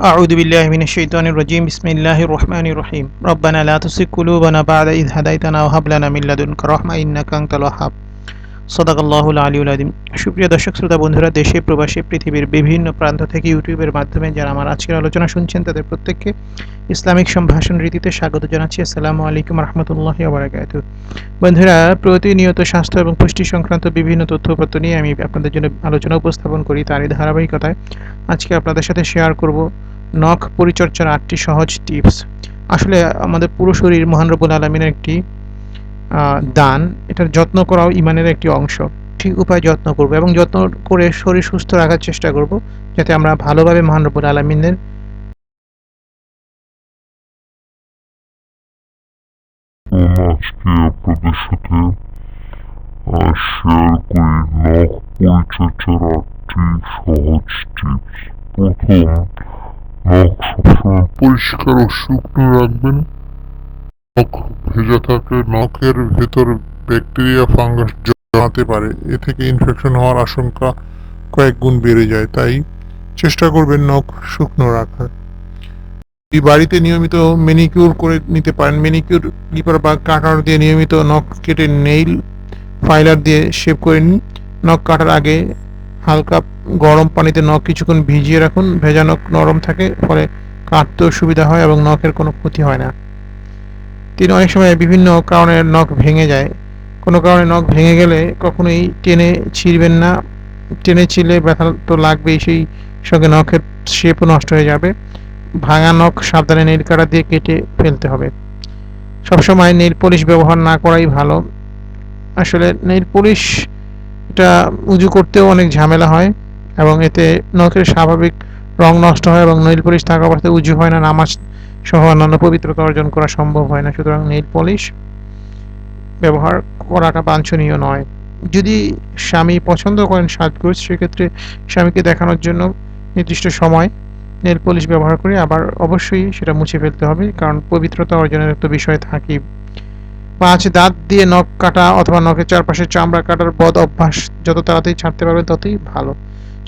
أعوذ بالله من الشيطان الرجيم. بسم الله الرحمن الرحيم. ربنا لا تزغ قلوبنا بعد إذ هديتنا وهب لنا من لدنك رحمة إنك أنت الوهاب. সদাকাল্লাহুল আলিউল আদিম সুপ্রিয় দর্শক, শ্রোতা বন্ধুরা, দেশে, প্রবাসী, পৃথিবীর বিভিন্ন প্রান্ত থেকে ইউটিউবের মাধ্যমে যারা আমার আজকের আলোচনা শুনছেন, তাদের প্রত্যেককে ইসলামিক সম্ভাষণ রীতিতে স্বাগত জানাচ্ছি। আসসালামু আলাইকুম রহমতুল্লাহ বারাকাতু বন্ধুরা, প্রতিনিয়ত স্বাস্থ্য এবং পুষ্টি সংক্রান্ত বিভিন্ন তথ্যপত্র নিয়ে আমি আপনাদের জন্য আলোচনা উপস্থাপন করি তারই ধারাবাহিকতায়। আজকে আপনাদের সাথে শেয়ার করব নখ পরিচর্যার আটটি সহজ টিপস আসলে আমাদের পুরো শরীর মহান রব্বুল আলমিনের একটি দান, এটার যত্ন করাও ইমানের একটি অংশ। ঠিক উপায় যত্ন করব এবং যত্ন করে শরীর সুস্থ রাখার চেষ্টা করব, যাতে আমরা ভালোভাবে মহান রব্বুল আলমিনের পরিষ্কার ও শুকনো রাখবেন। নখ ভেজা থাকলে নখের ভেতর ব্যাকটেরিয়া, ফাঙ্গাস জমাতে পারে। এ থেকে ইনফেকশন হওয়ার আশঙ্কা কয়েক গুণ বেড়ে যায়, তাই চেষ্টা করবেন নখ শুকনো রাখার। বাড়িতে নিয়মিত মেনিকিউর করে নিতে পারেন মেনিকিউর ক্লিপার বা কাটার দিয়ে নিয়মিত নখ কেটে নেইল ফাইলার দিয়ে শেভ করে নিন। নখ কাটার আগে হালকা গরম পানিতে নখ কিছুক্ষণ ভিজিয়ে রাখুন। ভেজা নখ নরম থাকে, ফলে কাটতেও সুবিধা হয় এবং নখের কোনো ক্ষতি হয় না। তিন অনেক সময় বিভিন্ন কারণে নখ ভেঙে যায়। কোনো কারণে নখ ভেঙে গেলে কখনোই টেনে ছিঁড়বেন না। টেনে ছিলে ব্যথা তো লাগবেই, সেই সঙ্গে নখের শেপও নষ্ট হয়ে যাবে। ভাঙা নখ সাবধানে নেইল কাটা দিয়ে কেটে ফেলতে হবে। সবসময় নেইল পলিশ ব্যবহার না করাই ভালো। আসলে নেইল পলিশ এটা উজু করতেও অনেক ঝামেলা হয় এবং এতে নখের স্বাভাবিক রং নষ্ট হয় এবং নেইল পলিশ থাকা অবস্থায় উজু হয় না, নামাজ সহ অন্যান্য পবিত্রতা অর্জন করা সম্ভব হয় না, সুতরাং নেইল পলিশ ব্যবহার করাটা বাঞ্ছনীয় নয়। যদি স্বামী পছন্দ করেন সাজগোজ, সেক্ষেত্রে স্বামীকে দেখানোর জন্য নির্দিষ্ট সময় নেল পলিশ ব্যবহার করে আবার অবশ্যই সেটা মুছে ফেলতে হবে, কারণ পবিত্রতা অর্জনের একটা বিষয় থাকি। পাঁচ দাঁত দিয়ে নখ কাটা অথবা নখের চারপাশে চামড়া কাটার বদ অভ্যাস যত তাড়াতাড়ি ছাড়তে পারবেন ততই ভালো।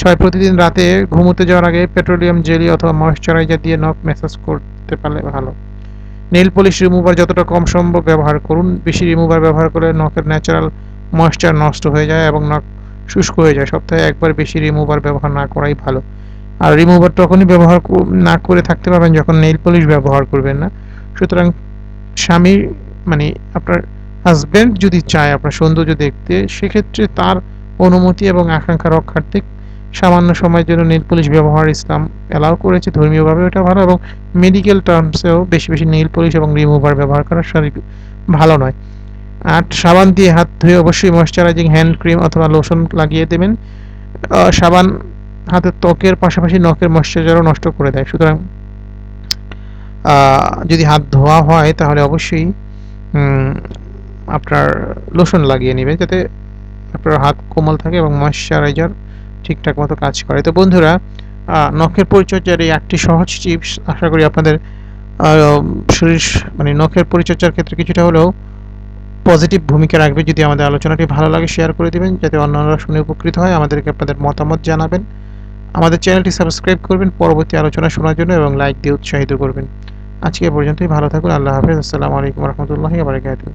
ছয় প্রতিদিন রাতে ঘুমোতে যাওয়ার আগে পেট্রোলিয়াম জেলি অথবা ময়েশ্চারাইজার দিয়ে নখ ম্যাসাজ করতে পারলে ভালো। নেল পলিশ রিমুভার যতটা কম সম্ভব ব্যবহার করুন। বেশি রিমুভার ব্যবহার করলে নখের ন্যাচারাল ময়েশ্চার নষ্ট হয়ে যায় এবং নখ শুষ্ক হয়ে যায়। সপ্তাহে একবার বেশি রিমুভার ব্যবহার না করাই ভালো। আর রিমুভার তখনই ব্যবহার না করে থাকতে পারবেন যখন নেইল পলিশ ব্যবহার করবেন না। সুতরাং স্বামী মানে আপনার হাজবেন্ড যদি চায় আপনার সৌন্দর্য দেখতে, সেক্ষেত্রে তার অনুমতি এবং আকাঙ্ক্ষা রক্ষার্থে সামান্য সময়ের জন্য নেইল পলিশ ব্যবহার ইসলাম অ্যালাউ করেছে, ধর্মীয়ভাবে ওটা ভালো এবং মেডিকেল টার্মসেও বেশি বেশি নেইল পলিশ এবং রিমুভার ব্যবহার করা শারীরিক ভালো নয়। আর সাবান দিয়ে হাত ধুয়ে অবশ্যই ময়শ্চারাইজিং হ্যান্ড ক্রিম অথবা লোশন লাগিয়ে দেবেন। সাবান হাতের ত্বকের পাশাপাশি নখের ময়শ্চারাইজারও নষ্ট করে দেয়। সুতরাং যদি হাত ধোয়া হয় তাহলে অবশ্যই আপনার লোশন লাগিয়ে নেবেন যাতে আপনার হাত কোমল থাকে এবং ময়শ্চারাইজার ঠিকঠাক মতো কাজ করে। তো বন্ধুরা নখের পরিচর্যার এই একটি সহজ টিপস আশা করি আপনাদের শরীর মানে নখের পরিচর্যার ক্ষেত্রে কিছুটা হলেও পজিটিভ ভূমিকা রাখবে। যদি আমাদের আলোচনাটি ভালো লাগে, শেয়ার করে দিবেন, যাতে অন্যান্যরা শুনে উপকৃত হয়। আমাদেরকে আপনাদের মতামত জানাবেন। আমাদের চ্যানেলটি সাবস্ক্রাইব করবেন, পরবর্তী আলোচনা শোনার জন্য এবং লাইক দিয়ে উৎসাহিত করবেন। আজকে পর্যন্তই, ভালো থাকুন, আল্লাহ হাফেজ। আসসালামু আলাইকুম রহমতুল্লাহি বারকাতুহ।